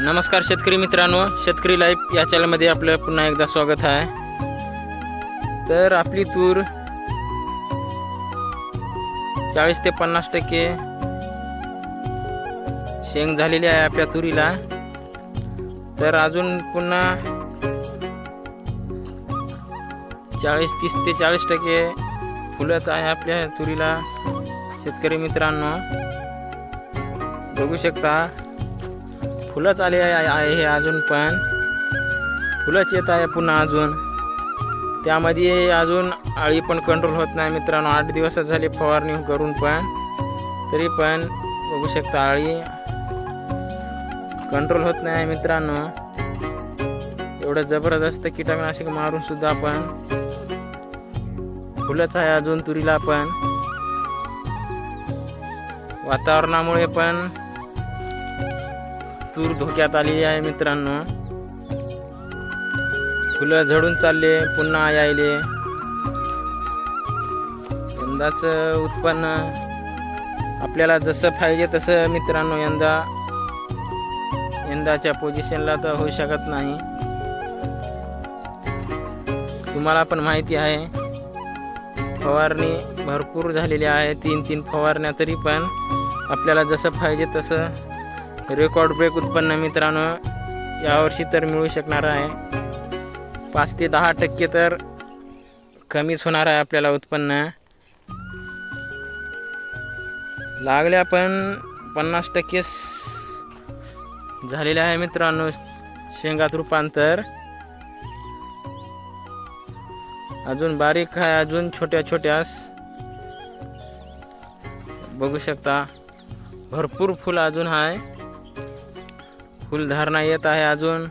नमस्कार शेतकरी मित्रांनो शेतकरी लाईफ या चॅनलमध्ये आपलं पुन्हा एकदा स्वागत आहे. तर आपली तूर चाळीस ते पन्नास टक्के शेंग झालेली आहे आपल्या तुरीला. तर अजून पुन्हा चाळीस तीस ते चाळीस टक्के फुलत आहे आपल्या तुरीला. शेतकरी मित्रांनो बघू शकता. फुलंच आले आहे आहे हे अजून पण. फुलंच येत आहे पुन्हा अजून. त्यामध्ये अजून आळी पण कंट्रोल होत नाही मित्रांनो. आठ दिवस झाले फवारणी करून पण. तरी पण बघू शकता आळी कंट्रोल होत नाही मित्रांनो. एवढं जबरदस्त कीटकनाशक मारून सुद्धा आपण फुलंच आहे अजून तुरीला पण. वातावरणामुळे पण तूर धोक्यात आलेली आहे मित्रांनो. फुलं झडून चालले पुन्हा यायले. यंदाच उत्पन्न आपल्याला जसं पाहिजे तसं मित्रांनो यंदा यंदाच्या पोझिशनला तर होऊ शकत नाही. तुम्हाला पण माहिती आहे फवारणी भरपूर झालेली आहे. तीन तीन फवारण्या तरी पण आपल्याला जसं पाहिजे तसं रेकॉर्ड ब्रेक उत्पन्न मित्रांनो यावर्षी तर मिळू शकणार आहे. पाच ते दहा टक्के तर कमीच होणार आहे आपल्याला उत्पन्न. लागल्या पण पन्नास टक्के झालेले आहे मित्रांनो शेंगात रूपांतर. अजून बारीक आहे अजून छोट्या छोट्यास बघू शकता. भरपूर फुल अजून आहे. फुलधारणा येत आहे अजून.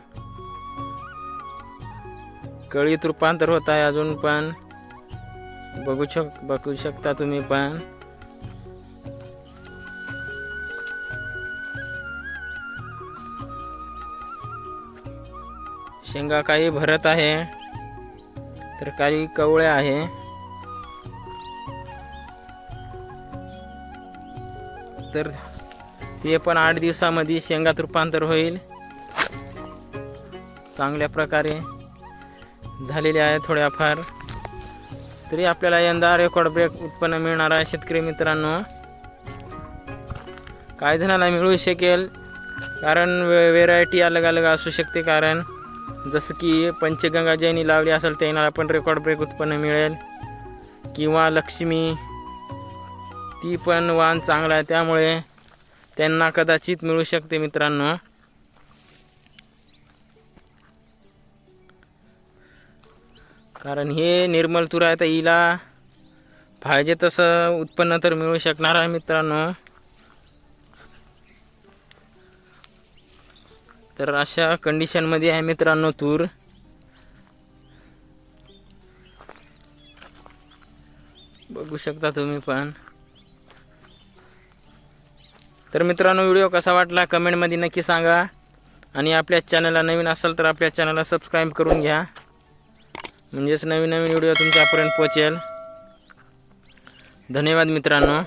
कळीत रूपांतर होत आहे अजून पण. बघू शक बघू शकता तुम्ही पण. शेंगा काही भरत आहे तर काही कवळ्या आहे. तर ते पण आठ दिवसामध्ये शेंगात रूपांतर होईल. चांगल्या प्रकारे झालेले आहे थोड्याफार. तरी आपल्याला यंदा रेकॉर्ड ब्रेक उत्पन्न मिळणार आहे शेतकरी मित्रांनो. काही जणांना मिळू शकेल कारण वे व्हेरायटी अलग अलग असू शकते कारण जसं की पंचगंगा ज्यांनी लावली असेल त्यांना पण रेकॉर्ड ब्रेक उत्पन्न मिळेल. किंवा लक्ष्मी ती पण वाण चांगला आहे त्यामुळे त्यांना कदाचित मिळू शकते मित्रांनो. कारण हे निर्मल तूर आहे तर हिला पाहिजे तसं उत्पन्न तर मिळू शकणार आहे मित्रांनो. तर अशा कंडिशनमध्ये आहे मित्रांनो तूर. बघू शकता तुम्ही पण. तर मित्रांनो व्हिडिओ कसा वाटला कमेंटमध्ये नक्की सांगा. आणि आपल्या चॅनलला नवीन असाल तर आपल्या चॅनलला सबस्क्राईब करून घ्या. म्हणजेच नवीन नवीन व्हिडिओ तुमच्यापर्यंत पोचेल धन्यवाद मित्रांनो.